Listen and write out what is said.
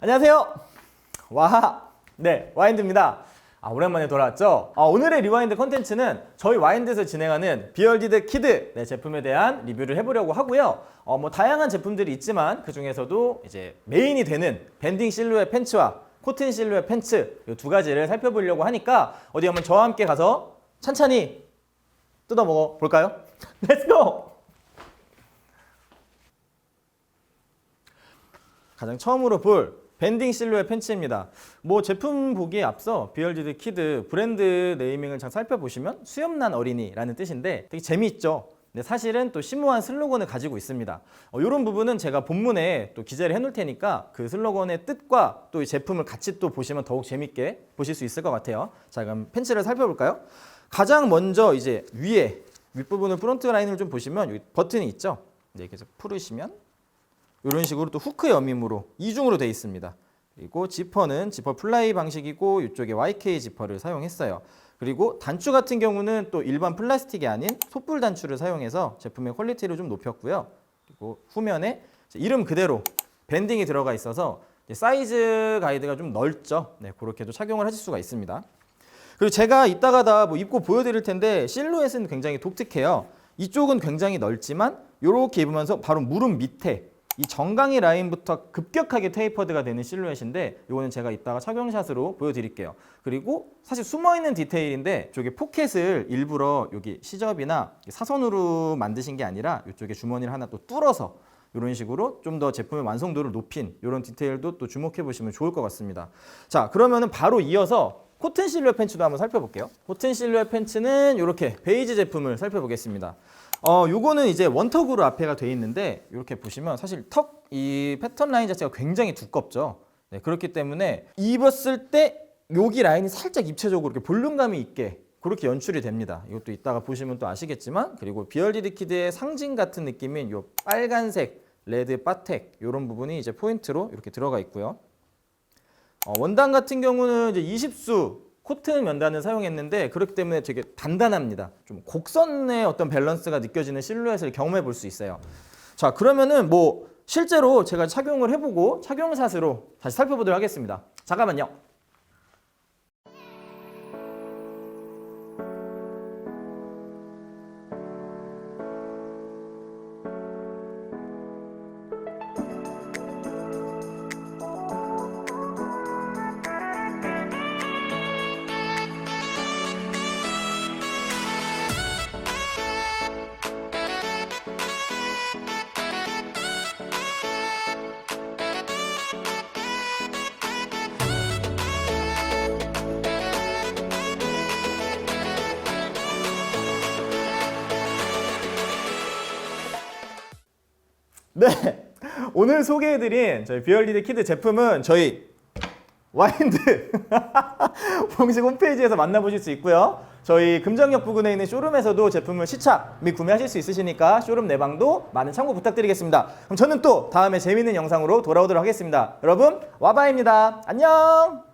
안녕하세요. 와, 네, 와인드입니다. 아, 오랜만에 돌아왔죠? 아, 오늘의 리와인드 컨텐츠는 저희 와인드에서 진행하는 비얼디드 키드 네, 제품에 대한 리뷰를 해보려고 하고요. 어, 뭐 다양한 제품들이 있지만 그 중에서도 이제 메인이 되는 밴딩 실루엣 팬츠와 코튼 실루엣 팬츠 이 두 가지를 살펴보려고 하니까 어디 한번 저와 함께 가서 찬찬히 뜯어 먹어 볼까요? 렛츠고! 가장 처음으로 볼 밴딩 실루엣 팬츠입니다. 뭐 제품 보기에 앞서 비얼디드 키드 브랜드 네이밍을 잘 살펴보시면 수염난 어린이라는 뜻인데 되게 재미있죠. 근데 사실은 또 심오한 슬로건을 가지고 있습니다. 어, 이런 부분은 제가 본문에 또 기재를 해놓을 테니까 그 슬로건의 뜻과 또 이 제품을 같이 또 보시면 더욱 재밌게 보실 수 있을 것 같아요. 자 그럼 팬츠를 살펴볼까요? 가장 먼저 이제 위에 윗부분을 프론트 라인을 좀 보시면 여기 버튼이 있죠. 이제 이렇게 풀으시면 이런 식으로 또 후크 여밈으로 이중으로 되어 있습니다. 그리고 지퍼는 지퍼 플라이 방식이고 이쪽에 YK 지퍼를 사용했어요. 그리고 단추 같은 경우는 또 일반 플라스틱이 아닌 솥불 단추를 사용해서 제품의 퀄리티를 좀 높였고요. 그리고 후면에 이름 그대로 밴딩이 들어가 있어서 사이즈 가이드가 좀 넓죠. 네, 그렇게도 착용을 하실 수가 있습니다. 그리고 제가 이따가 다 뭐 입고 보여드릴 텐데 실루엣은 굉장히 독특해요. 이쪽은 굉장히 넓지만 이렇게 입으면서 바로 무릎 밑에 이 정강이 라인부터 급격하게 테이퍼드가 되는 실루엣인데 이거는 제가 이따가 착용샷으로 보여드릴게요. 그리고 사실 숨어있는 디테일인데 저기 포켓을 일부러 여기 시접이나 사선으로 만드신 게 아니라 이쪽에 주머니를 하나 또 뚫어서 이런 식으로 좀 더 제품의 완성도를 높인 이런 디테일도 또 주목해 보시면 좋을 것 같습니다. 자 그러면은 바로 이어서 코튼 실루엣 팬츠도 한번 살펴볼게요. 코튼 실루엣 팬츠는 이렇게 베이지 제품을 살펴보겠습니다. 어, 요거는 이제 원턱으로 앞에가 돼 있는데 이렇게 보시면 사실 턱 이 패턴 라인 자체가 굉장히 두껍죠. 네, 그렇기 때문에 입었을 때 여기 라인이 살짝 입체적으로 이렇게 볼륨감이 있게 그렇게 연출이 됩니다. 이것도 이따가 보시면 또 아시겠지만 그리고 비얼디드 키드의 상징 같은 느낌인 요 빨간색 레드 바텍 이런 부분이 이제 포인트로 이렇게 들어가 있고요. 어, 원단 같은 경우는 이제 20수 코튼 면단을 사용했는데 그렇기 때문에 되게 단단합니다. 좀 곡선의 어떤 밸런스가 느껴지는 실루엣을 경험해 볼 수 있어요. 자, 그러면은 뭐 실제로 제가 착용을 해보고 착용샷으로 다시 살펴보도록 하겠습니다. 잠깐만요. 네, 오늘 소개해드린 저희 비얼리드 키드 제품은 저희 와인드 공식 홈페이지에서 만나보실 수 있고요. 저희 금정역 부근에 있는 쇼룸에서도 제품을 시착 및 구매하실 수 있으시니까 쇼룸 내방도 많은 참고 부탁드리겠습니다. 그럼 저는 또 다음에 재밌는 영상으로 돌아오도록 하겠습니다. 여러분 와바입니다. 안녕.